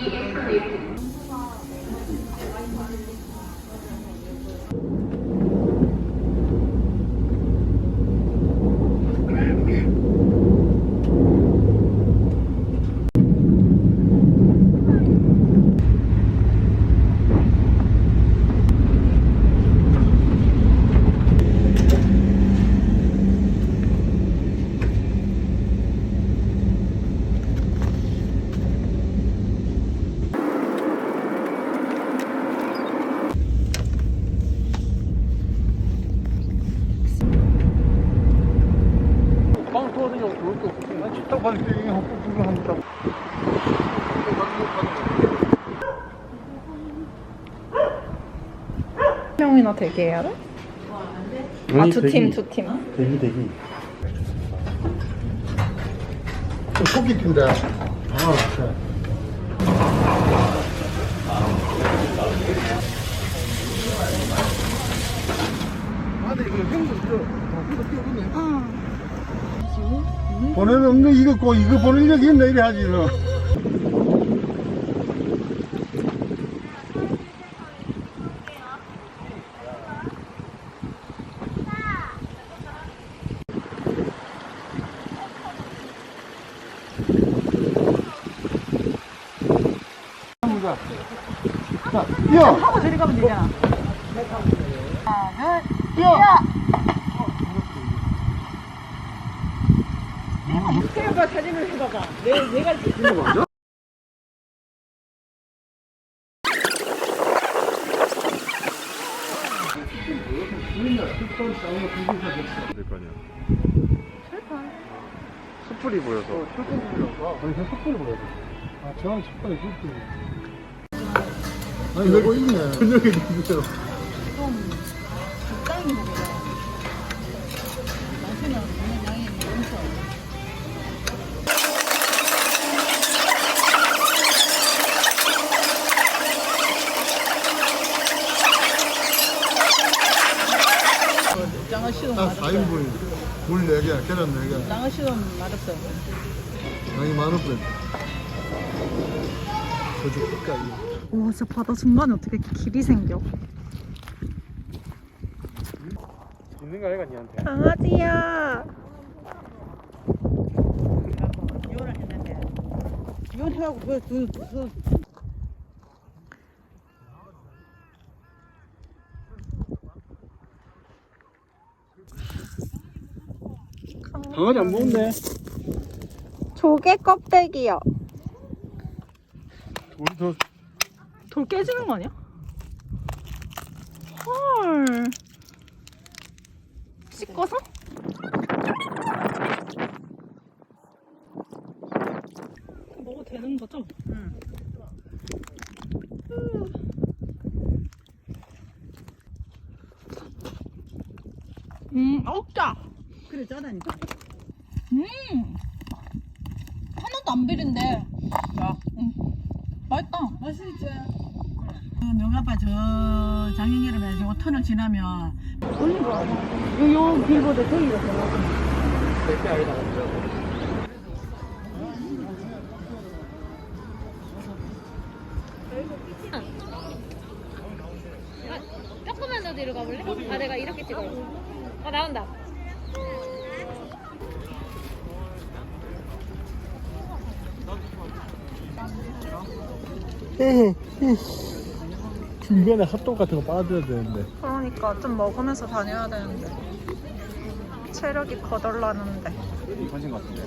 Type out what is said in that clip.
e é escolher. 딱때 이게 헛구구를 합니다. 명이나 되게 해야 돼? 아, 두 팀, 두 팀. 대기, 대기. 토끼 핀데. 아, 그래. 아, 근데 이거 형도 저, 이거 뛰어보네. 보내는 없는 이거 꼭 이거 보낼 력이 있나 이래 하지 너. 자, 뛰어! 하고 저리 가면 되잖아. 뛰어! 해봐, 사진을 해봐봐. 내, 내가 될거 아니야. 숯불이 보여서. 아니, 그냥 숯불이 보여서. 아, 저랑 숯불이 숯불이. 아니, 이거 있네. 저녁에 있어요. 장어 시동 딱 맛없어. 4인분. 물 4개, 계란 4개. 장어 시동 맛없어. 양이 만 원뿐. 저주 끝까지. 오, 진짜 바다 중간에 어떻게 이렇게 길이 생겨? 있는 거 아이가 니한테? 강아지야. 이혼해갖고 그, 그, 그 강아지 안 먹는데? 조개 껍데기요. 우리 저돌 깨지는 거 아니야? 헐. 씻고서? 먹어도 되는 거죠? 응. 음, 억자. 그래 짜다니까 음. 하나도 안 비린데. 야 음. 맛있다. 맛있지 그 명아빠 저 작년여름에 요 터널 지나면 요, 요 길보다 저기가 더 나아 조금만 더 뒤로 가볼래? 아 내가 이렇게 찍어요 아 나온다 중간에 핫도그 같은 거 빠져야 되는데. 그러니까 좀 먹으면서 다녀야 되는데. 체력이 거덜나는데. 관심 같은데.